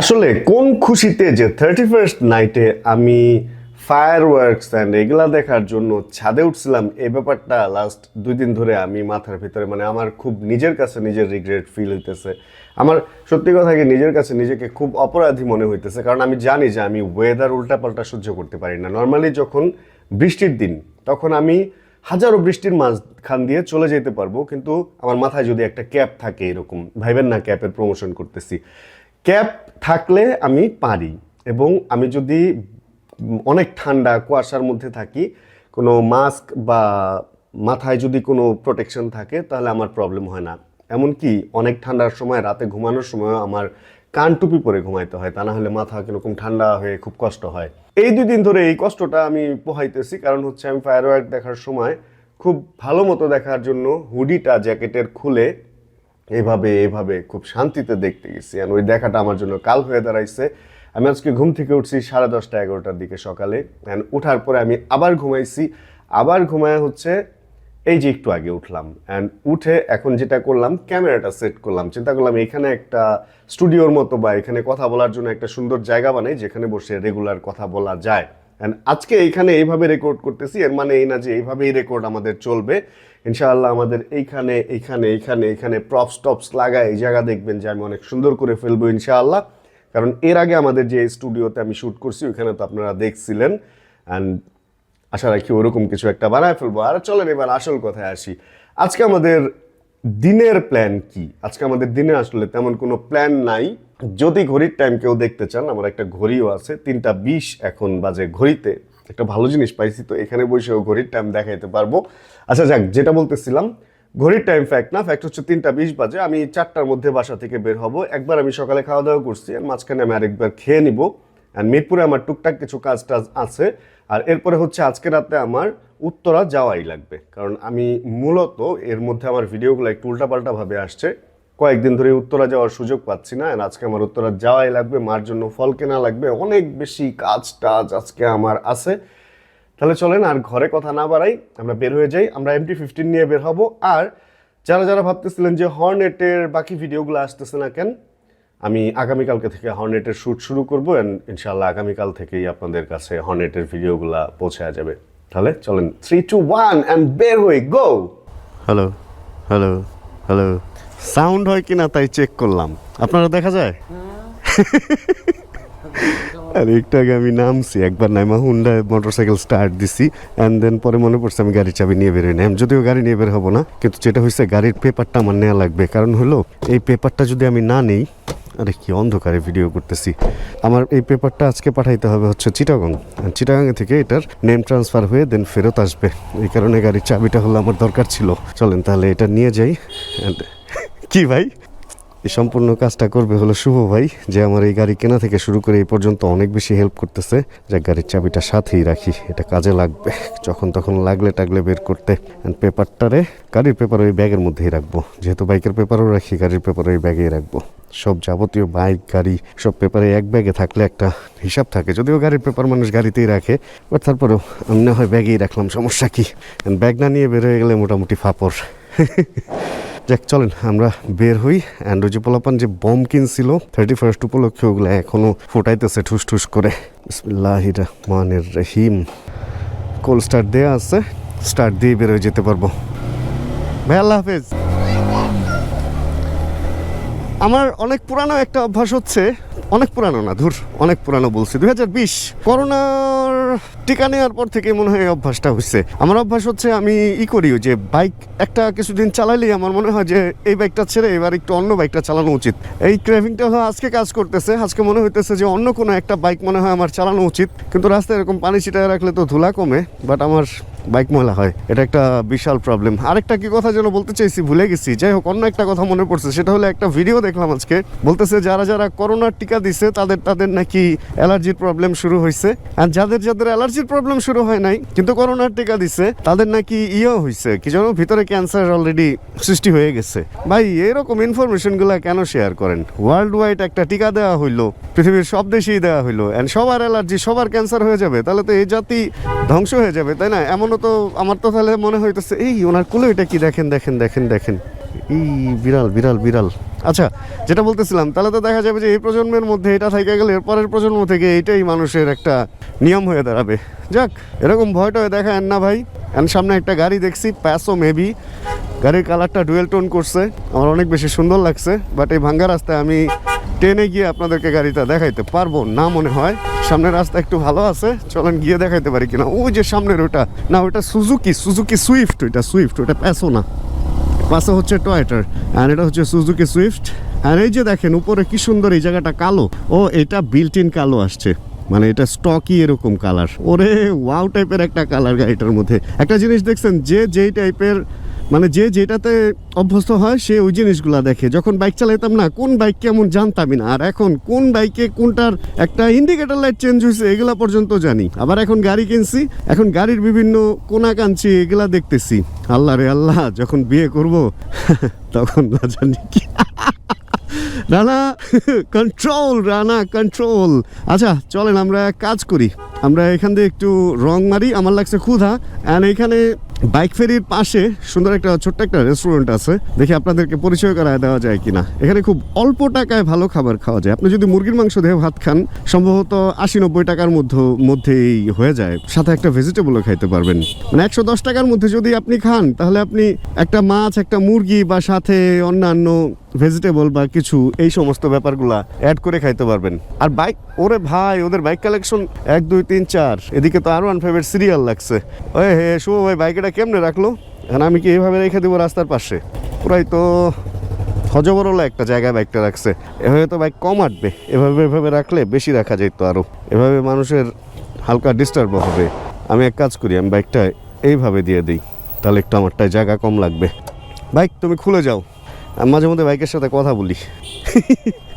আসলে কোন খুশিতে যে থার্টি ফার্স্ট নাইটে আমি ফায়ার ওয়ার্কস অ্যান্ড এগুলা দেখার জন্য ছাদে উঠছিলাম, এই ব্যাপারটা লাস্ট দুই দিন ধরে আমি মাথার ভিতরে মানে আমার খুব নিজের কাছে নিজের রিগ্রেট ফিল হইতেছে। আমার সত্যি কথা কি নিজের কাছে নিজেকে খুব অপরাধী মনে হইতেছে, কারণ আমি জানি যে আমি ওয়েদার উল্টাপাল্টা সহ্য করতে পারি না। নর্মালি যখন বৃষ্টির দিন, তখন আমি হাজারো বৃষ্টির মাঝখান দিয়ে চলে যেতে পারব, কিন্তু আমার মাথায় যদি একটা ক্যাপ থাকে এরকম, ভাইবেন না ক্যাপের প্রমোশন করতেছি। ক্যাপ থাকলে আমি পারি এবং আমি যদি অনেক ঠান্ডা কুয়াশার মধ্যে থাকি, কোনো মাস্ক বা মাথায় যদি কোনো প্রোটেকশন থাকে, তাহলে আমার প্রবলেম হয় না। এমনকি অনেক ঠান্ডার সময়, রাতে ঘুমানোর সময় আমার কান টুপি পরে ঘুমাইতে হয়, তা না হলে মাথা কীরকম ঠান্ডা হয়ে খুব কষ্ট হয়। এই দুই দিন ধরে এই কষ্টটা আমি পোহাইতেছি, কারণ হচ্ছে আমি ফায়ার দেখার সময় খুব ভালো মতো দেখার জন্য হুডিটা, জ্যাকেটের খুলে এভাবে এভাবে খুব শান্তিতে দেখতে গেছি। আর ওই দেখাটা আমার জন্য কাল হয়ে দাঁড়াইছে। আমি আজকে ঘুম থেকে উঠছি সাড়ে দশটা, এগারোটার দিকে সকালে। অ্যান্ড উঠার পরে আমি আবার ঘুমাইছি। আবার ঘুমায় হচ্ছে এই যে একটু আগে উঠলাম। অ্যান্ড উঠে এখন যেটা করলাম, ক্যামেরাটা সেট করলাম। চিন্তা করলাম এখানে একটা স্টুডিওর মতো বা এখানে কথা বলার জন্য একটা সুন্দর জায়গা বানাই, যেখানে বসে রেগুলার কথা বলা যায়। অ্যান্ড আজকে এইখানে এইভাবে রেকর্ড করতেছি, এর মানে এই না যে এইভাবেই রেকর্ড আমাদের চলবে। ইনশাআল্লাহ আমাদের এইখানে এইখানে এইখানে এইখানে প্রপস টপস লাগায়, এই জায়গা দেখবেন যে আমি অনেক সুন্দর করে ফেলব ইনশাআল্লাহ। কারণ এর আগে আমাদের যে স্টুডিওতে আমি শ্যুট করছি, ওইখানে তো আপনারা দেখছিলেন। অ্যান্ড আশা রাখি ওরকম কিছু একটা বানায় ফেলব। আর চলেন এবার আসল কথায় আসি। আজকে আমাদের দিনের প্ল্যান কি? আজকে আমাদের দিনে আসলে তেমন কোনো প্ল্যান নাই। যদি ঘড়ির টাইম কেউ দেখতে চান, আমার একটা ঘড়িও আছে, তিনটা বিশ এখন বাজে ঘড়িতে। একটা ভালো জিনিস পাইছি, তো এখানে বসেও ঘড়ির টাইম দেখাইতে পারব। আচ্ছা যাক, যেটা বলতেছিলাম, ঘড়ির টাইম ফ্যাক্ট না ফ্যাক্ট হচ্ছে তিনটা বিশ বাজে, আমি চারটার মধ্যে বাসা থেকে বের হব। একবার আমি সকালে খাওয়া দাওয়া করছি, আর মাঝখানে আমি আরেকবার খেয়ে নিব। আর মিরপুরে আমার টুকটাক কিছু কাজ টাজ আছে। আর এরপরে হচ্ছে আজকে রাতে আমার উত্তরা যাওয়াই লাগবে। কারণ আমি মূলত এর মধ্যে আমার ভিডিওগুলো একটু উল্টাপাল্টাভাবে আসছে। কয়েকদিন ধরে উত্তরা যাওয়ার সুযোগ পাচ্ছি না আজকে আমার উত্তরা যাওয়াই লাগবে, মার জন্য ফল কেনা লাগবে, অনেক বেশি কাজ টাজ আজকে আমার আছে। তাহলে চলেন আর ঘরে কথা না বাড়াই, আমরা বের হয়ে যাই, আমরা এমটি ফিফটিন নিয়ে বের হব। আর যারা যারা ভাবতেছিলেন যে হর্নেটের বাকি ভিডিওগুলো আসতেছে না কেন, আমি আগামীকালকে থেকে হর্নেটের শ্যুট শুরু করব অ্যান্ড ইনশাল্লাহ আগামীকাল থেকেই আপনাদের কাছে হর্নেটের ভিডিওগুলো পৌঁছে যাবে। তাহলে চলেন থ্রি টু ওয়ান অ্যান্ড বের হই গো হ্যালো হ্যালো হ্যালো সাউন্ড হয় কি না তাই চেক করলাম। আপনারা দেখা যায়? আর একটু আগে আমি নামছি। একবার নাইমা হুন্ডা মোটরসাইকেল স্টার্ট দিছি অ্যান্ড দেন পরে মনে পড়ছে আমি গাড়ির চাবি নিয়ে বেরোই না যদিও গাড়ি নিয়ে বের হব না, কিন্তু যেটা হয়েছে গাড়ির পেপারটা আমার নেওয়া লাগবে। কারণ হলো, এই পেপারটা যদি আমি না নেই, আরে কি অন্ধকারে ভিডিও করতেছি। আমার এই পেপারটা আজকে পাঠাইতে হবে হচ্ছে চিটাগং। চিটাগং থেকে এটার নেম ট্রান্সফার হয়ে দেন ফেরত আসবে। এই কারণে গাড়ির চাবিটা হলো আমার দরকার ছিল। চলেন তাহলে এটা নিয়ে যাই কি ভাই? এই সম্পূর্ণ কাজটা করবে হলো শুভ ভাই, যে আমার এই গাড়ি কেনা থেকে শুরু করে এই পর্যন্ত অনেক বেশি হেল্প করতেছে। যে গাড়ির চাবিটা সাথেই রাখি, এটা কাজে লাগবে। যখন তখন লাগলে টাগলে বের করতে। পেপারটারে গাড়ির পেপার ওই ব্যাগের মধ্যেই রাখব। যেহেতু বাইকের পেপারও রাখি, গাড়ির পেপার ওই ব্যাগেই রাখব। সব যাবতীয় বাইক, গাড়ি, সব পেপারে এক ব্যাগে থাকলে একটা হিসাব থাকে। যদিও গাড়ির পেপার মানুষ গাড়িতেই রাখে বাট তারপরেও আমি না হয় ব্যাগেই রাখলাম, সমস্যা কি? ব্যাগ না নিয়ে বের হয়ে গেলে মোটামুটি ফাপড়। যাক, চলেন, আমরা বের হই। অ্যান্ড যে পোলাপান যে বম কিনছিল থার্টি ফার্স্ট উপলক্ষে ওগুলো এখনও ফোটাইতেছে ঠুস ঠুস করে। বিসমিল্লাহ রহমানের রহিম। কোল স্টার্ট দেওয়া আছে স্টার্ট দিয়ে বের হয়ে যেতে পারব। ভাই, আল্লাহ হাফেজ। আমার অনেক পুরানো একটা অভ্যাস হচ্ছে অনেক পুরানো না, ধুর, অনেক পুরানো বলছি। দুই হাজার বিশ, করোনার টিকা নেওয়ার পর থেকে মনে হয় অভ্যাসটা হচ্ছে আমার অভ্যাস হচ্ছে আমি ই করি যে বাইক একটা কিছুদিন চালাইলেই আমার মনে হয় যে এই বাইকটা ছেড়ে এবার একটু অন্য বাইকটা চালানো উচিত। এই ক্রেভিংটা আজকে কাজ করতেছে, আজকে মনে হইতেছে যে অন্য কোনো একটা বাইক মনে হয় আমার চালানো উচিত। কিন্তু রাস্তায় এরকম পানি ছিটায় রাখলে তো ধুলা কমে বাট আমার বাইক ময়লা হয়, এটা একটা বিশাল প্রবলেম আরেকটা কি কথা যেন বলতে চাইছি, ভুলে গেছি। যাই হোক, অন্য একটা কথা মনে পড়ছে, সেটা হলো একটা ভিডিও দেখলাম আজকে। বলতেছে, যারা যারা করোনার টিকা দিছে, তাদের তাদের নাকি অ্যালার্জির প্রবলেম শুরু হয়েছে আর যাদের যাদের অ্যালার্জির প্রবলেম শুরু হয় নাই, কিন্তু করোনার টিকা দিছে, তাদের নাকি ইয়েও হয়েছে কি যেন ভিতরে ক্যান্সার অলরেডি সৃষ্টি হয়ে গেছে। ভাই, এরকম ইনফরমেশনগুলো কেন শেয়ার করেন? ওয়ার্ল্ড ওয়াইড একটা টিকা দেওয়া হইল, পৃথিবীর সব দেশেই দেওয়া হইল অ্যান্ড সবার অ্যালার্জি সবার ক্যান্সার হয়ে যাবে। তাহলে তো এই জাতি ধ্বংস হয়ে যাবে, তাই না? এমনও তো আমার তো তাহলে মনে হইতেছে, এই, ওনার কুলো এটা কি? দেখেন দেখেন দেখেন দেখেন। এই বিড়াল বিড়াল বিড়াল। আচ্ছা যেটা বলতেছিলাম, তাহলে তো দেখা যাবে যে এই প্রজন্মের মধ্যে এটা থেকে গেলে পরের প্রজন্ম থেকে এটাই মানুষের একটা নিয়ম হয়ে দাঁড়াবে। যাক, এরকম ভয়টা দেখায় না ভাই। এন্ড সামনে একটা গাড়ি দেখছি প্যাসো মেবি গাড়ির কালারটা ডুয়েল টোন করছে, আমার অনেক বেশি সুন্দর লাগছে, বাট এই ভাঙ্গা রাস্তায় আমি ট্রেনে গিয়ে আপনাদেরকে গাড়িটা দেখাইতে পারব। না মনে হয় সামনের রাস্তা একটু ভালো আছে, চলেন গিয়ে দেখাইতে পারি কিনা। ওই যে সামনের ওটা, না, ওটা সুজুকি সুজুকি সুইফট ওইটা সুইফট ওটা প্যাসো না। পাশে হচ্ছে টয়েটার আর এটা হচ্ছে সুজুকি সুইফট আর এই যে দেখেন, উপরে কি সুন্দর এই জায়গাটা কালো। ও, এটা বিল্ট ইন কালো আসছে। মানে এটা স্টকই এরকম কালার ওরে ওয়াও টাইপের একটা কালার গাড়িটার মধ্যে। একটা জিনিস দেখছেন, যে যেই টাইপের মানে যে যেটাতে অভ্যস্ত হয়, সে ওই জিনিসগুলা দেখে। যখন বাইক চালাইতাম না, কোন বাইক কেমন জানতামই না। আর এখন কোন বাইকে কোনটার একটা ইন্ডিকেটার লাইট চেঞ্জ হয়েছে এগুলা পর্যন্ত জানি। আবার এখন গাড়ি কিনছি, এখন গাড়ির বিভিন্ন কোনা কাঞ্চি এগুলা দেখতেছি। আল্লাহ রে আল্লাহ, যখন বিয়ে করব, তখন না জানি কি। রানা কন্ট্রোল রানা কন্ট্রোল আচ্ছা চলেন আমরা কাজ করি। আমরা এখান দিয়ে একটু রং মারি, আমার লাগছে ক্ষুধা। অ্যান্ড এখানে বাইক ফেরির পাশে সুন্দর একটা ছোট্ট একটা রেস্টুরেন্ট আছে। দেখি আপনাদেরকে পরিচয় করায় দেওয়া যায় কিনা। এখানে খুব অল্প টাকায় ভালো খাবার খাওয়া যায়। আপনি যদি মুরগির মাংস দিয়ে ভাত খান, সম্ভবত আশি নব্বই টাকার মধ্যে, মধ্যেই হয়ে যায়। সাথে একটা ভেজিটেবলও খাইতে পারবেন। মানে একশো দশ টাকার মধ্যে যদি আপনি খান, তাহলে আপনি একটা মাছ, একটা মুরগি বা সাথে অন্যান্য ভেজিটেবল বা কিছু, এই সমস্ত ব্যাপারগুলা অ্যাড করে খাইতে পারবেন। আর বাইক, ওরে ভাই, ওদের বাইক কালেকশন এক, দুই তিন চার। এদিকে তো আরও ওয়ান সিরিয়াল লাগছে। ওই হে, শুভ ভাই, বাইকটা কেমনে রাখল? এখন আমি কি এইভাবে রেখে দেবো রাস্তার পাশে? পুরাই তো হজবরলা একটা জায়গায় বাইকটা রাখছে। এভাবে তো বাইক কম আটবে। এভাবে এভাবে রাখলে বেশি রাখা যেত আরও। এভাবে মানুষের হালকা ডিস্টার্ব হবে। আমি এক কাজ করি, আমি বাইকটা এইভাবে দিয়ে দিই। তাহলে একটু আমারটায় জায়গা কম লাগবে। বাইক, তুমি খুলে যাও। মাঝে মধ্যে বাইকের সাথে কথা বলি।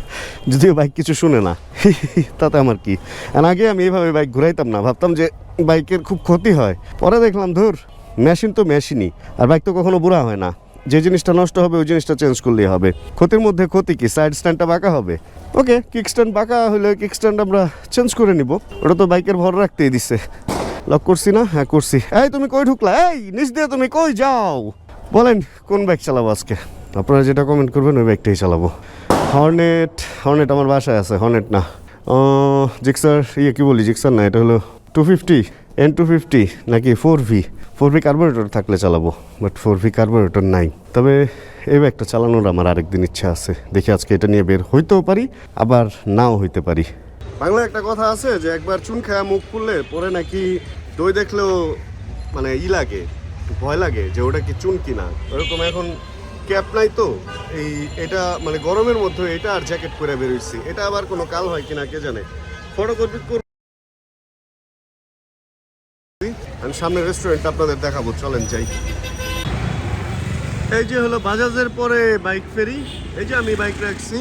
যদিও বাইক কিছু শুনে না। তাতে আমার কি? আর আগে আমি এইভাবে বাইক ঘুরাইতাম না। ভাবতাম যে বাইকের খুব ক্ষতি হয়। পরে দেখলাম, ধুর মেশিন তো মেশিনই আর বাইক তো কখনো বুড়া হয় না। যে জিনিসটা নষ্ট হবে, ওই জিনিসটা চেঞ্জ করলেই হবে। ক্ষতির মধ্যে ক্ষতি কি? সাইড স্ট্যান্ডটা বাঁকা হবে? ওকে কিক স্ট্যান্ড বাঁকা হলে কিক স্ট্যান্ড আমরা চেঞ্জ করে নিব। ওটা তো বাইকের ভর রাখতেই দিছে। লক করছি না? হ্যাঁ করছি। এই, তুমি কই ঢুকলা? এই, নিচ দিয়ে তুমি কই যাও? বলেন, কোন বাইক চালাবো আজকে? আপনারা যেটা কমেন্ট করবেন, ওই বাইকটাই চালাবো। হর্নেট হর্নেট আমার বাসায় আছে, হর্নেট না। জিক্সার ইয়ে কী বলি, জিক্সার না, এটা হলো two fifty N two fifty নাকি four V four V carburettor থাকলে চালাবো বাট ফোর ভি কার্বোরেটর নাই। তবে এই বাইকটা চালানোর আমার আরেকদিন ইচ্ছা আছে, দেখি আজকে এটা নিয়ে বের হইতেও পারি, আবার নাও হইতে পারি। বাংলা একটা কথা আছে যে, একবার চুন খায়া মুখ খুললে পরে নাকি দই দেখলেও মানে ই লাগে ভয় লাগে যে ওটা কি চুন কিনা। ওরকম এখন ক্যাপ নাই তো। এই, এটা মানে গরমের মধ্যে এটা আর জ্যাকেট পরে বেরোইছি। এটা আবার কোনো কাল হয় কিনা কে জানে। ফটোগ্রাফি করব আমি সামনে রেস্টুরেন্ট আপনাদের দেখাবো, চলেন যাই। এই যে হলো বাজাজের পরে বাইক ফেরি, এই যে আমি বাইক রাখছি।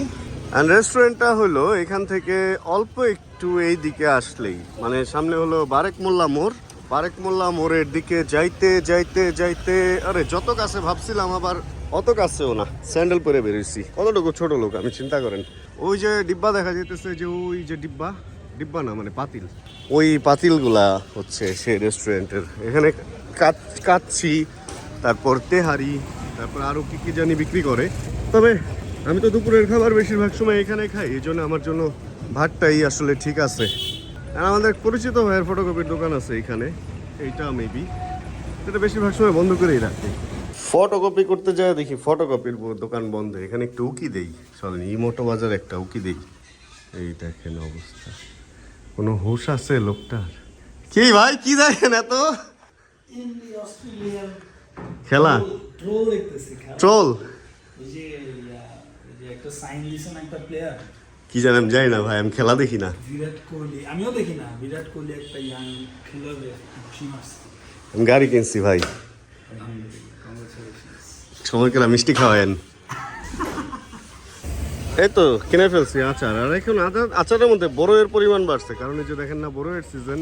অ্যান্ড রেস্টুরেন্টটা হলো এখান থেকে অল্প একটু এই দিকে আসলেই। মানে সামনে হলো বারেক মোল্লা মোড়। বারেক মোল্লা মোড়ের দিকে যাইতে যাইতে যাইতে আরে যত কাছে ভাবছিলাম আবার অত কাছেও না স্যান্ডেল পরে বেরিয়েছি কতটুকু ছোট লোক আমি চিন্তা করেন। ওই যে ডিব্বা দেখা যেতেছে যে ওই যে ডিব্বা ডিব্বা না মানে পাতিল। ওই পাতিলগুলা হচ্ছে সে রেস্টুরেন্টের। এখানে কাচ কাচ্ছি তারপর তেহারি তারপর আরও কি কি জানি বিক্রি করে। তবে আমি তো দুপুরের খাবার বেশিরভাগ সময় এখানে খাই এই জন্য আমার জন্য ভাতটাই আসলে ঠিক আছে। আর আমাদের পরিচিত ভাইয়ের ফটোকপির দোকান আছে এখানে এইটা মেবি এটা বেশিরভাগ সময় বন্ধ করেই রাখি। ফটোকপি করতে যায় দেখি ফটোকপির দোকান বন্ধ। এখানে একটু উকি দেই। চলেন ইমোটো বাজার একটা উকি দেই। এই দেখেন অবস্থা। কোনো হুশ আছে লোকটার? কি ভাই কি দেখেন এত? খেলা? ট্রোল প্লেয়ার কি জানেন যাই না ভাই আমি খেলা দেখি না। বিরাট কোহলি। আমিও দেখি না। বিরাট কোহলি একটা ইয়াং খেলোয়াড় আমি গাড়ি কিনছি ভাই। আলহামদুলিল্লাহ কেলা মিষ্টি খাওয়ায়েন। এই তো, কিনে ফেলছি আচার। আর এখন আচার আচারের মধ্যে বড়ের পরিমাণ বাড়ছে। কারণ এই যে দেখেন না বড়ের সিজন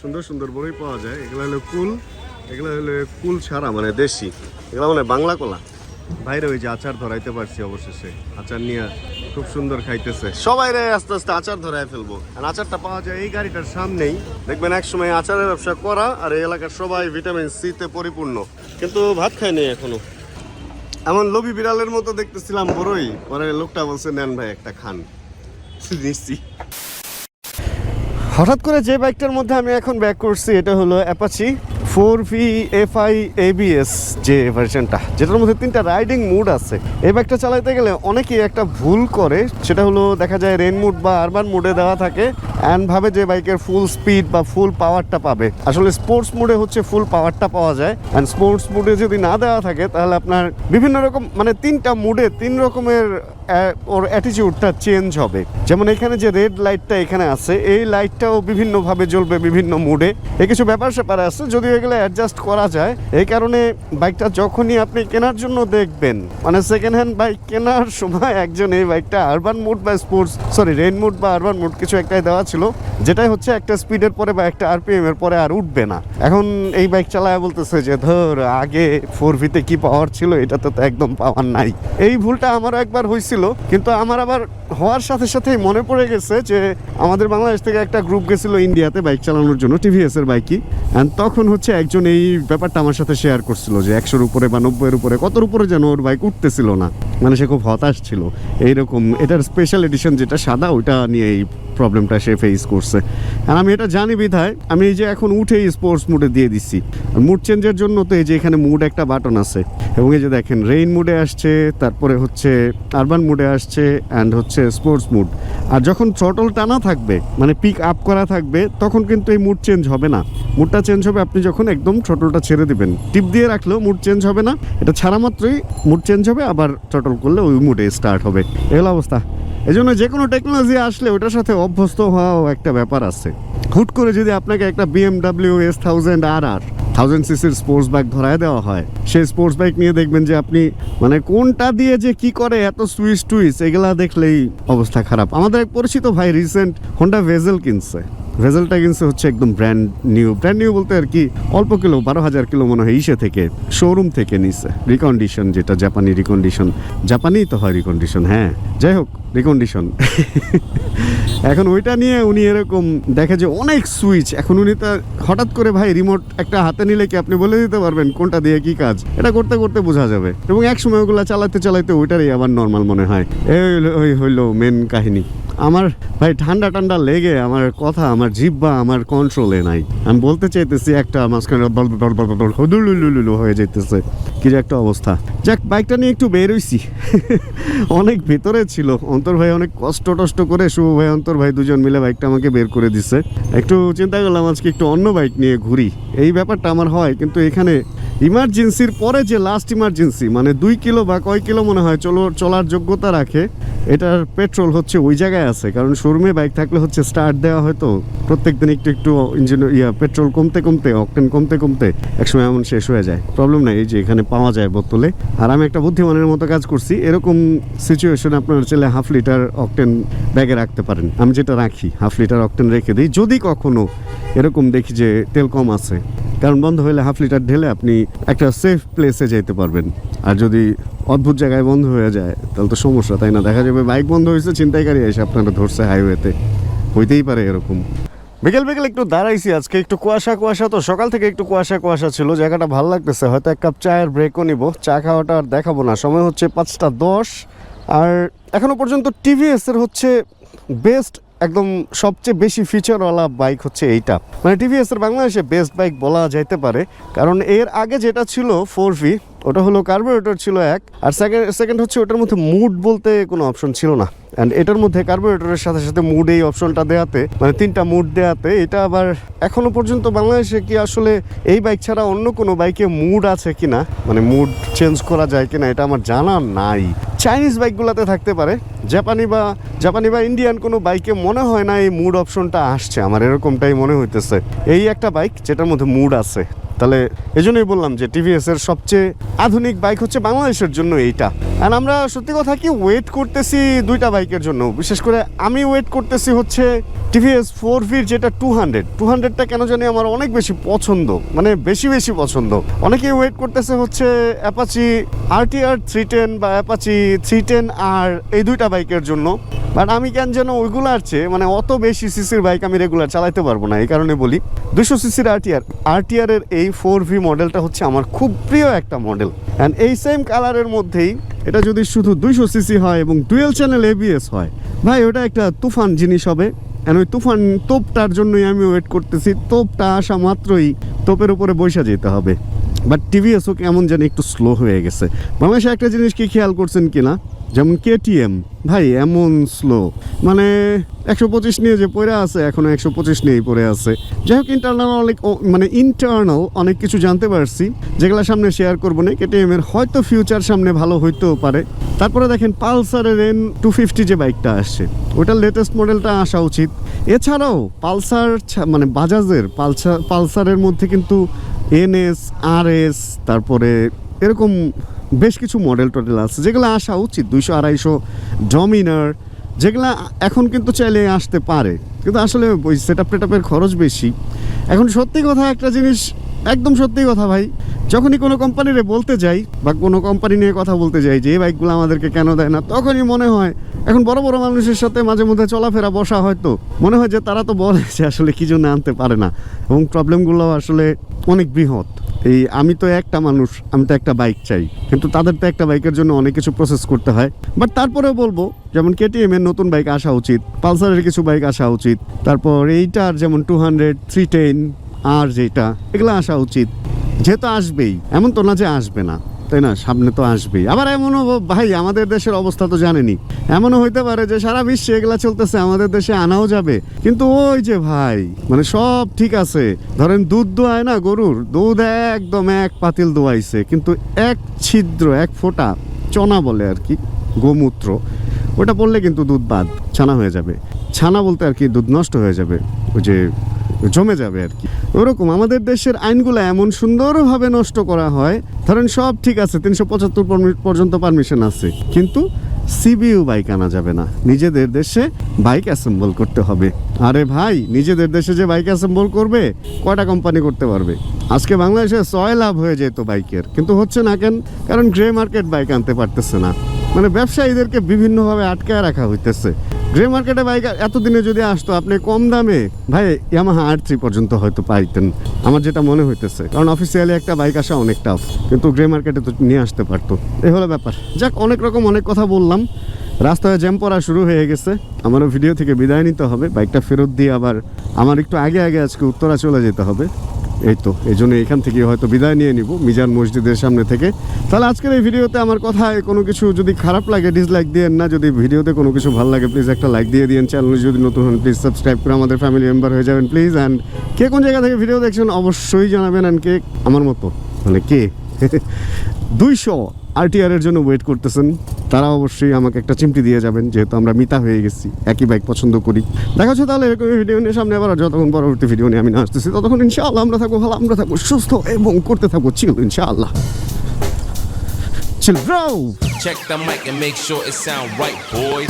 সুন্দর সুন্দর বড়ই পাওয়া যায়। এগুলো হলো কুল, এগুলো হলো কুল ছাড়া মানে দেশি। এগুলো মানে বাংলা কলা। বাইরে ওই যে আচার ধরাইতে পারছি অবশেষে। আচার নিয়ে খুব সুন্দর খাইতেছে। সবাই রে আস্তে আস্তে আচার ধরাই ফেলব। আর আচারটা পাওয়া যায় এই গাড়িটার সামনেই। দেখবেন এক সময় আচারের ব্যবসা করা আর এই এলাকার সবাই ভিটামিন সি তে পরিপূর্ণ। কিন্তু ভাত খায়নি এখনও। এমন লোভি বিড়ালের মতো দেখতেছিলাম বড়ই। পরে লোকটা বলছে নেন ভাই একটা খান। নিচ্ছি হঠাৎ করে যে বাইকটার মধ্যে আমি এখন ব্যাক করছি এটা হলো Apache four V F I ABS যে ভার্সনটা যেটার মধ্যে তিনটা রাইডিং মুড আছে। এই বাইকটা চালাইতে গেলে অনেকেই একটা ভুল করে, সেটা হলো দেখা যায় রেন মুড বা আরবান মুডে দেওয়া থাকে অ্যান্ড ভাবে যে বাইকের ফুল স্পিড বা ফুল পাওয়ারটা পাবে। আসলে স্পোর্টস মুডে হচ্ছে ফুল পাওয়ারটা পাওয়া যায় অ্যান্ড স্পোর্টস মুডে যদি না দেওয়া থাকে, তাহলে আপনার বিভিন্ন রকম মানে তিনটা মুডে তিন রকমের ওর অ্যাটিটিউডটা চেঞ্জ হবে। যেমন এখানে যে রেড লাইটটা এখানে আছে, এই লাইটটাও বিভিন্নভাবে জ্বলবে বিভিন্ন মুডে এই কিছু ব্যাপার স্যাপার আছে, যদিও এগুলো অ্যাডজাস্ট করা যায়। এই কারণে বাইকটা যখনই আপনি কেনার জন্য দেখবেন মানে সেকেন্ড হ্যান্ড বাইক কেনার সময় একজন এই বাইকটা আরবান মুড বা স্পোর্টস সরি রেন মুড বা আরবান মুড কিছু একটাই দেওয়া ছিল, যেটাই হচ্ছে একটা স্পিডের পরে বা একটা আরপিএম এর পরে আর উঠবে না। এখন এই বাইক চালায় বলতেছে যে, ধর, আগে ফোর ভিতে কি পাওয়ার ছিল? এটাতে তো একদম পাওয়ার নাই। এই ভুলটা আমারও একবার হয়েছিল কিন্তু আমার আবার হওয়ার সাথে সাথেই মনে পড়ে গেছে যে আমাদের বাংলাদেশ থেকে একটা গ্রুপ গেছিল ইন্ডিয়াতে বাইক চালানোর জন্য টিভিএস এর বাইকই অ্যান্ড তখন হচ্ছে একজন এই ব্যাপারটা আমার সাথে শেয়ার করছিল যে একশোর উপরে বা নব্বইয়ের উপরে কতর উপরে যেন ওর বাইক উঠতেছিল না। মানে সে খুব হতাশ ছিল। এইরকম এটার স্পেশাল এডিশন যেটা সাদা, ওইটা নিয়ে এই প্রবলেমটা সে ফেস করছে। আর আমি এটা জানি বিধায়, আমি এই যে এখন উঠেই স্পোর্টস মুডে দিয়ে দিচ্ছি। মুড চেঞ্জের জন্য তো এই যে এখানে মুড একটা বাটন আছে। এবং এই যে দেখেন রেইন মুডে আসছে, তারপরে হচ্ছে আরবান মুডে আসছে অ্যান্ড হচ্ছে স্পোর্টস মুড আর যখন চটল টানা থাকবে মানে পিক আপ করা থাকবে, তখন কিন্তু এই মুড চেঞ্জ হবে না। মুডটা চেঞ্জ হবে, আপনি যখন একদম চটলটা ছেড়ে দিবেন। টিপ দিয়ে রাখলেও মুড চেঞ্জ হবে না। এটা ছাড়া মাত্রই মুড চেঞ্জ হবে, আবার চটল করলে ওই মুডে স্টার্ট হবে। এগুলো অবস্থা। এই জন্য যে কোনো টেকনোলজি আসলে ওটার সাথে অভ্যস্ত হওয়াও একটা ব্যাপার আছে। হুট করে যদি আপনাকে একটা BMW S thousand R R thousand সিসির স্পোর্টস বাইক ধরায় দেওয়া হয়। সেই স্পোর্টস বাইক নিয়ে দেখবেন যে আপনি মানে কোনটা দিয়ে যে কি করে এত সুইচ টুইচ, এগুলা দেখলেই অবস্থা খারাপ। আমাদের এক পরিচিত ভাই রিসেন্ট হোন্ডা ভেজেল কিনছে। ভেজেলটা কিনছে হচ্ছে একদম ব্র্যান্ড নিউ ব্র্যান্ড নিউ বলতে আর কি অল্প কিলো, বারো হাজার কিলো মনে হয় ইসে থেকে শোরুম থেকে নিছে। রিকন্ডিশন যেটা জাপানি রিকন্ডিশন জাপানি তো হয় রিকন্ডিশন হ্যাঁ। যাই হোক রিকন্ডিশন এখন ওইটা নিয়ে উনি এরকম দেখে যে অনেক সুইচ। এখন উনি তো হঠাৎ করে ভাই রিমোট একটা হাতে নিলে কি আপনি বলে দিতে পারবেন কোনটা দিয়ে কি কাজ? এটা করতে করতে বোঝা যাবে। এবং এক সময় ওগুলো চালাতে চালাতে ওইটারই আবার নর্মাল মনে হয়। এই ওই হইল মেন কাহিনী। আমার ভাই ঠান্ডা ঠান্ডা লেগে আমার কথা, আমার জিব্বা আমার কন্ট্রোলে নাই। আমি বলতে চাইতেছি একটা মাঝখানে হয়ে যেতেছে কি যে একটা অবস্থা। যাক বাইকটা নিয়ে একটু বের হইছি। অনেক ভেতরে ছিল। অন্তর ভাই অনেক কষ্ট টষ্ট করে শুভ ভাই, অন্তর ভাই দুজন মিলে বাইকটা আমাকে বের করে দিছে। একটু চিন্তা করলাম, আজকে একটু অন্য বাইক নিয়ে ঘুরি। এই ব্যাপারটা আমার হয়, কিন্তু এখানে ইমার্জেন্সির পরে যে লাস্ট ইমার্জেন্সি মানে দুই কিলো বা কয় কিলো মনে হয় চলো, চলার যোগ্যতা রাখে, এটার পেট্রোল হচ্ছে ওই জায়গায় আছে। কারণ শোরুমে বাইক থাকলে হচ্ছে স্টার্ট দেওয়া হয়তো প্রত্যেক দিন একটু একটু ইঞ্জিন ইয়া পেট্রোল কমতে কমতে অকটেন কমতে কমতে, একসময় এমন শেষ হয়ে যায়। প্রবলেম নাই, এই যে এখানে পাওয়া যায় বোতলে। আর আমি একটা বুদ্ধিমানের মতো কাজ করছি, এরকম সিচুয়েশনে আপনার ছেলে হাফ লিটার অকটেন ব্যাগে রাখতে পারেন। আমি যেটা রাখি হাফ লিটার অকটেন রেখে দিই। যদি কখনো এরকম দেখি যে তেল কম আছে, কারণ বন্ধ হলে হাফ লিটার ঢেলে আপনি একটা সেফ প্লেসে যেতে পারবেন। আর যদি অদ্ভুত জায়গায় বন্ধ হয়ে যায়, তাহলে তো সমস্যা, তাই না? দেখা যাবে বাইক বন্ধ হয়েছে চিন্তাইকারী এসে আপনারা ধরছে হাইওয়েতে হইতেই পারে এরকম। বিকেল বিকেল একটু দাঁড়াইছি আজকে, একটু কুয়াশা কুয়াশা তো সকাল থেকে একটু কুয়াশা কুয়াশা ছিল, জায়গাটা ভালো লাগতেছে, হয়তো এক কাপ চায়ের ব্রেকও নিব। চা খাওয়াটা আর দেখাবো না, সময় হচ্ছে পাঁচটা দশ। আর এখনও পর্যন্ত টিভিএসের হচ্ছে বেস্ট একদম সবচেয়ে বেশি ফিচারওয়ালা বাইক হচ্ছে এইটা। মানে টিভিএসের বাংলাদেশে বেস্ট বাইক বলা যাইতে পারে, কারণ এর আগে যেটা ছিল ফোর ভি ওটা হলো কার্বোরেটর ছিল এক, আর সেকেন্ড সেকেন্ড হচ্ছে ওটার মধ্যে মুড বলতে কোনো অপশন ছিল না। অ্যান্ড এটার মধ্যে কার্বোরেটরের সাথে সাথে মুড এই অপশনটা দেয়াতে মানে তিনটা মুড দেয়াতে, এটা আবার এখনও পর্যন্ত বাংলাদেশে কি আসলে এই বাইক ছাড়া অন্য কোনো বাইকে মুড আছে কিনা? মানে মুড চেঞ্জ করা যায় কিনা, এটা আমার জানা নাই। চাইনিজ বাইকগুলোতে থাকতে পারে জাপানি বা জাপানি বা ইন্ডিয়ান কোনো বাইকে মনে হয় না এই মুড অপশনটা আসছে, আমার এরকমটাই মনে হইতেছে। এই একটা বাইক যেটার মধ্যে মুড আছে। তাহলে এজন্যই বললাম যে টিভিএস এর সবচেয়ে আধুনিক বাইক হচ্ছে বাংলাদেশের জন্য এইটা। আর আমরা সত্যি কথা কি ওয়েট করতেছি দুইটা বাইকের জন্য। বিশেষ করে আমি ওয়েট করতেছি হচ্ছে টিভিএস ফোর ভির যেটা টু হান্ড্রেড টু হান্ড্রেডটা কেন জানি আমার অনেক বেশি পছন্দ। মানে বেশি বেশি পছন্দ। অনেকেই ওয়েট করতেছে হচ্ছে অ্যাপাচি আরটিআর থ্রি টেন বা অ্যাপাচি থ্রি টেন আর এই দুইটা বাইকের জন্য। বাট আমি কেন যেন ওইগুলার চেয়ে মানে অত বেশি সিসির বাইক আমি রেগুলার চালাতে পারব না, এই কারণে বলি। দুশো সিসির আরটিআর আরটিআর এর এই ফোর ভি মডেলটা হচ্ছে আমার খুব প্রিয় একটা মডেল। অ্যান্ড এই সেম কালারের মধ্যেই এটা যদি শুধু দুইশো সিসি হয় এবং ডুয়েল চ্যানেল এবিএস হয়, ভাই, ওটা একটা তুফান জিনিস হবে। এন্ড ওই তুফান তোপটার জন্যই আমি ওয়েট করতেছি। তোপটা আসা মাত্রই তোপের উপরে বৈশা যেতে হবে। বাট টিভিএসও কেমন যেন একটু স্লো হয়ে গেছে। বাংলাদেশে একটা জিনিস কি খেয়াল করছেন কিনা? যেমন কেটিএম ভাই, এমন স্লো মানে একশো পঁচিশ নিয়ে যে পড়ে আছে, এখনও একশো পঁচিশ নিয়েই পড়ে আছে। যাই হোক ইন্টারনাল অনেক মানে ইন্টারনাল অনেক কিছু জানতে পারছি, যেগুলো সামনে শেয়ার করব না। কেটিএম এর হয়তো ফিউচার সামনে ভালো হইতেও পারে। তারপরে দেখেন পালসারের এন টু ফিফটি যে বাইকটা আসছে, ওটার লেটেস্ট মডেলটা আসা উচিত। এছাড়াও পালসার মানে বাজাজের পালসার পালসারের মধ্যে কিন্তু এনএস আর এস তারপরে এরকম বেশ কিছু মডেল টডেল আছে, যেগুলো আসা উচিত, দুইশো আড়াইশো ডমিনার যেগুলো এখন কিন্তু চাইলে আসতে পারে। কিন্তু আসলে ওই সেট আপ টেটআপের খরচ বেশি। এখন সত্যি কথা একটা জিনিস একদম সত্যি কথা ভাই। যখনই কোনো কোম্পানিরে বলতে যাই বা কোনো কোম্পানি নিয়ে কথা বলতে যাই যে, এই বাইকগুলো আমাদেরকে কেন দেয় না? তখনই মনে হয়, এখন বড় বড় মানুষের সাথে মাঝে মধ্যে চলাফেরা বসা হয়তো মনে হয় যে তারা তো বলে যে আসলে কি জন্য আনতে পারে না। এবং প্রবলেমগুলো আসলে অনেক বৃহৎ। এই আমি তো একটা মানুষ, আমি তো একটা বাইক চাই। কিন্তু তাদের তো একটা বাইকের জন্য অনেক কিছু প্রসেস করতে হয়। বাট তারপরেও বলব, যেমন কেটিএম এর নতুন বাইক আসা উচিত, পালসারের কিছু বাইক আসা উচিত। তারপর এইটার যেমন টু হান্ড্রেড থ্রি টেন আর যেটা, এগুলো আসা উচিত। যেহেতু আসবেই, এমন তো না যে আসবে না। তাই না? সামনে তো আসবেই। আবার এমনও ভাই, আমাদের দেশের অবস্থা তো জানেনি। এমনও হইতে পারে যে সারা বিশ্বে এগুলা চলতেছে, আমাদের দেশে আনাও যাবে। কিন্তু ওই যে ভাই মানে সব ঠিক আছে। ধরেন দুধ দোয়ায় না গরুর, দুধ একদম এক পাতিল দোয়াইছে। কিন্তু এক ছিদ্র, এক ফোঁটা চনা বলে আর কি, গোমূত্র, ওটা পড়লে কিন্তু দুধ বাদ, ছানা হয়ে যাবে। ছানা বলতে আর কি দুধ নষ্ট হয়ে যাবে। ওই যে জমে যাবে আর কি। ওরকম আমাদের দেশের আইনগুলো এমন সুন্দরভাবে নষ্ট করা হয়। ধরেন সব ঠিক আছে, তিনশো পঁচাত্তর পর্যন্ত পারমিশন আছে। কিন্তু সিবিইউ বাইক আনা যাবে না। নিজেদের দেশে বাইক অ্যাসেম্বল করতে হবে। আরে ভাই, নিজেদের দেশে যে বাইক অ্যাসেম্বল করবে, কয়টা কোম্পানি করতে পারবে? আজকে বাংলাদেশে ছয় লাভ হয়ে যেত বাইকের কিন্তু হচ্ছে না কেন? কারণ গ্রে মার্কেট বাইক আনতে পারতেছে না। মানে ব্যবসায়ীদেরকে বিভিন্নভাবে আটকায় রাখা হইতেছে। গ্রে মার্কেটে বাইক এতদিনে যদি আসতো, আপনি কম দামে, ভাই ইয়ামাহা আর থ্রি পর্যন্ত হয়তো পাইতেন, আমার যেটা মনে হইতেছে। কারণ অফিসিয়ালি একটা বাইক আসা অনেক টাফ কিন্তু গ্রে মার্কেটে তো নিয়ে আসতে পারতো। এই হলো ব্যাপার। যাক, অনেক রকম অনেক কথা বললাম। রাস্তায় জ্যাম পড়া শুরু হয়ে গেছে। আমারও ভিডিও থেকে বিদায় নিতে হবে। বাইকটা ফেরত দিয়ে আবার, আমার একটু আগে আগে আজকে উত্তরা চলে যেতে হবে। এই তো, এই জন্য এখান থেকে হয়তো বিদায় নিয়ে নিব, মিজান মসজিদের সামনে থেকে। তাহলে আজকের এই ভিডিওতে আমার কথায় কোনো কিছু যদি খারাপ লাগে ডিসলাইক দিয়েন না, যদি ভিডিওতে কোনো কিছু ভালো লাগে প্লিজ একটা লাইক দিয়ে দিন চ্যানেল যদি নতুন হন প্লিজ সাবস্ক্রাইব করে আমাদের ফ্যামিলি মেম্বার হয়ে যাবেন প্লিজ অ্যান্ড কে কোন জায়গা থেকে ভিডিও দেখছেন, অবশ্যই জানাবেন। অ্যান্ড কে, আমার মতো মানে কে? দুইশো। আরটিআর এর জন্য ওয়েট করতেছেন। তারা অবশ্যই আমাকে একটা চিমটি দিয়ে যাবেন যেহেতু আমরা মিতা হয়ে গেছি একই বাইক পছন্দ করি। দেখা হচ্ছে তাহলে এরকম ভিডিও নিয়ে সামনে আবার যতক্ষণ পরবর্তী ভিডিও নিয়ে আমি না আসতেছি ততক্ষণ ইনশাআল্লাহ আমরা থাকব ভালো আমরা থাকব সুস্থ এবং করতে থাকব চিল ইনশাআল্লাহ। Chill bro Check the mic and make sure it sound right, boys.